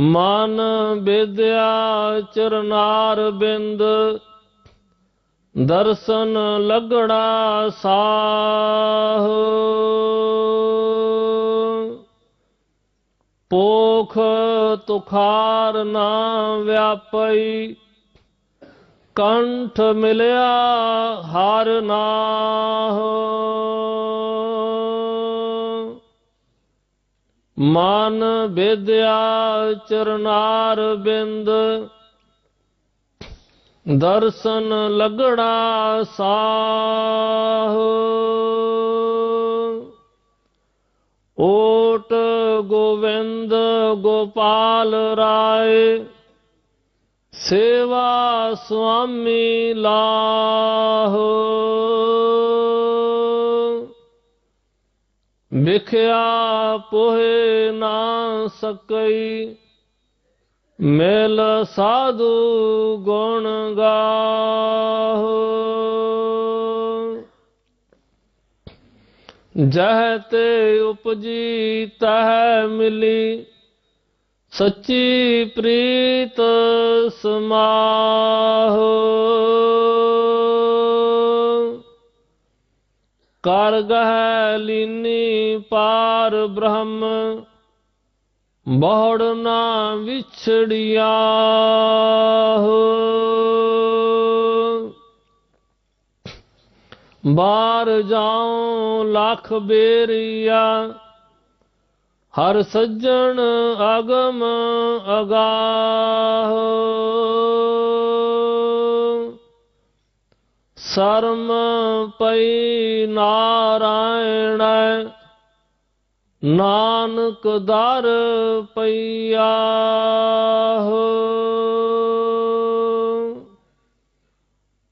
ਮਨ ਵਿਦਿਆ ਚਰਨਾਰ ਬਿੰਦ, ਦਰਸ਼ਨ ਲਗੜਾ ਸਾਹ। ਪੋਖ ਤੁਖਾਰ ਨਾ ਵਿਆਪਈ, ਕੰਠ ਮਿਲਿਆ ਹਰ ਨਾਹ। ਮਨ ਵਿਦਿਆ ਚਰਨਾਰ ਬਿੰਦ ਦਰਸ਼ਨ ਲਗੜਾ ਸਾਹ। ਓਟ ਗੋਵਿੰਦ ਗੋਪਾਲ ਰਾਏ ਸੇਵਾ ਸੁਆਮੀ ਲਾਹ। ਵਿਖਿਆ ਪੋਹੇ ਨਾ ਸਕਈ, ਮੇਲ ਸਾਧੂ ਗੁਣ ਗਾਹੋ। ਜਹ ਤੇ ਉਪਜੀ ਤਹ ਮਿਲੀ, ਸੱਚੀ ਪ੍ਰੀਤ ਸਮਾਹੋ। ਕਰ ਗਹਿ ਲੀਨੀ ਪਾਰ ਬ੍ਰਹਮ, ਬਹੁੜ ਨਾ ਵਿਛੜਿਆ ਬਾਰ ਜਾਉ ਲੱਖ ਬੇਰੀਆ, ਹਰ ਸੱਜਣ ਅਗਮ ਅਗਾਹ। ਸਰਮ ਪਈ ਨਾਰਾਇਣ ਨਾਨਕ ਦਰ ਪਈਆ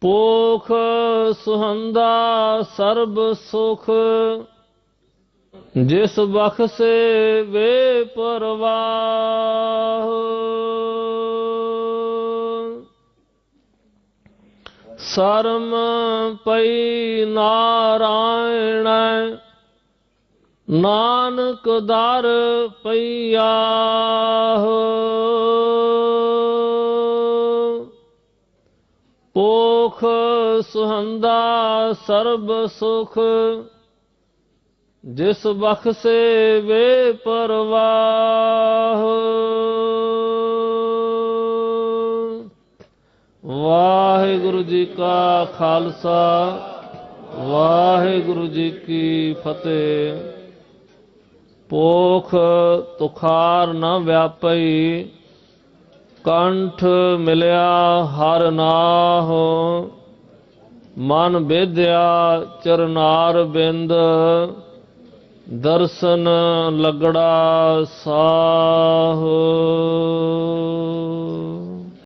ਪੋਖ ਸੁਹੰਦਾ ਸਰਬ ਸੁਖ। ਜਿਸ ਬਖਸੇ ਵੇ ਪਰਵਾਹ। ਸਰਮ ਪਈ ਨਾਰਾਇਣ। ਨਾਨਕ ਦਰ ਪਈਆ ਪੋਖ ਸੁਹੰਦਾ ਸਰਬ ਸੁਖ। ਜਿਸ ਬਖਸੇ ਵੇ ਪਰਵਾਹ। ਵਾਹਿਗੁਰੂ ਜੀ ਕਾ ਖਾਲਸਾ, ਵਾਹਿਗੁਰੂ ਜੀ ਕੀ ਫਤਿਹ। ਪੋਖ ਤੁਖਾਰ ਨਾ ਵਿਆਪਈ, ਕੰਠ ਮਿਲਿਆ ਹਰ ਨਾਹੋ। ਮਨ ਬੇਧਿਆ ਚਰਨਾਰ ਬਿੰਦ, ਦਰਸ਼ਨ ਲਗੜਾ ਸਾਹ।